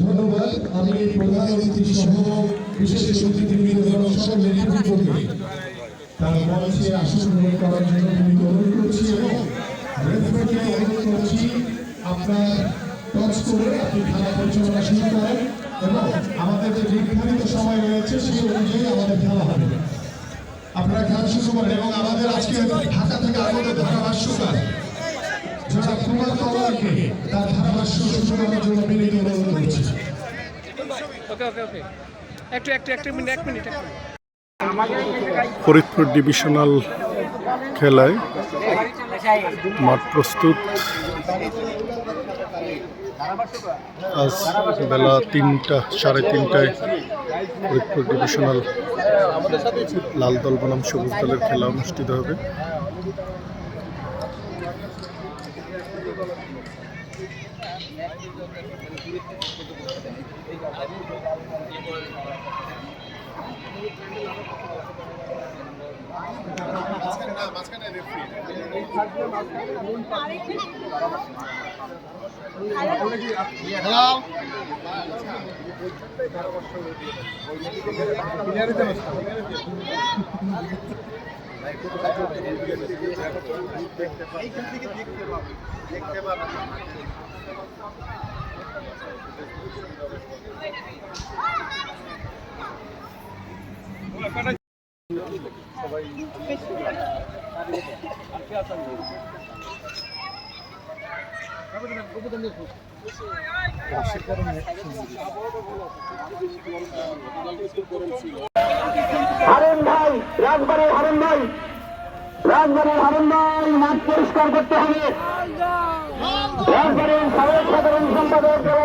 ধন্যবাদ। আমি প্রধান অতিথি সহ বিশেষ অতিথিবৃন্দ এবং সব নেতৃত্বকে তার মঞ্চে আসন করার জন্য অনুরোধ করছি এবং অনুরোধ করছি, আপনার টস করে আপনি খেলা পরিচালনা শুরু করেন এবং আমাদের যে নির্ধারিত সময় রয়েছে সেই অনুযায়ী আমাদের খেলা হবে। আপনারা খেলা শুরু করেন এবং আমাদের আজকে ঢাকা থেকে আগত ধারাভাষ্যকার কুমার তার ধারাভাষ্য জন্য বিনীত অনুরোধ করছি ওকে ওকে ওকে একটু একটু একটু মিনিট এক মিনিট ফরিদপুর ডিভিশনাল খেলায় মাঠ প্রস্তুত। আজ বেলা তিনটা সাড়ে তিনটায় ফরিদপুর ডিভিশনাল লাল দল বনাম সবুজ দলের খেলা অনুষ্ঠিত হবে। হ্যালো ওই মেডিকেল হারুন ভাই রাজবাড়ির হারুন ভাই। রাজবাড়ির ভাই মাঠ পরিষ্কার করতে হবে। রাজবাড়ির সাবেক সাধারণ সম্পাদক জেলা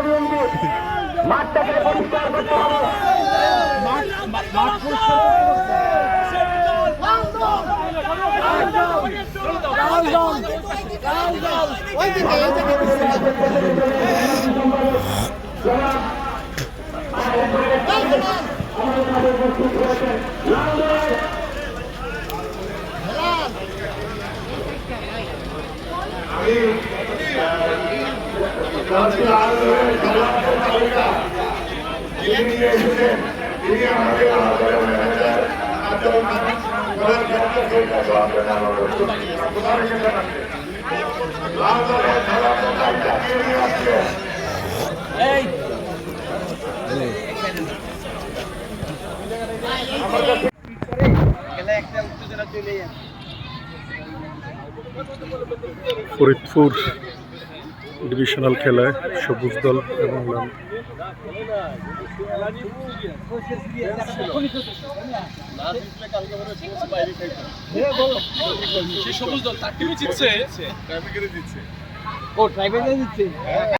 মাঠটাকে পরিষ্কার করতে হবে। এই। আমাদের একটা উত্তেজনা চলে যাচ্ছে ফরিদপুর ডিভিশনাল খেলায় সবুজ দল এবং সবুজ দল তার টিমই জিতছে। ও ট্রাইবেল দিচ্ছে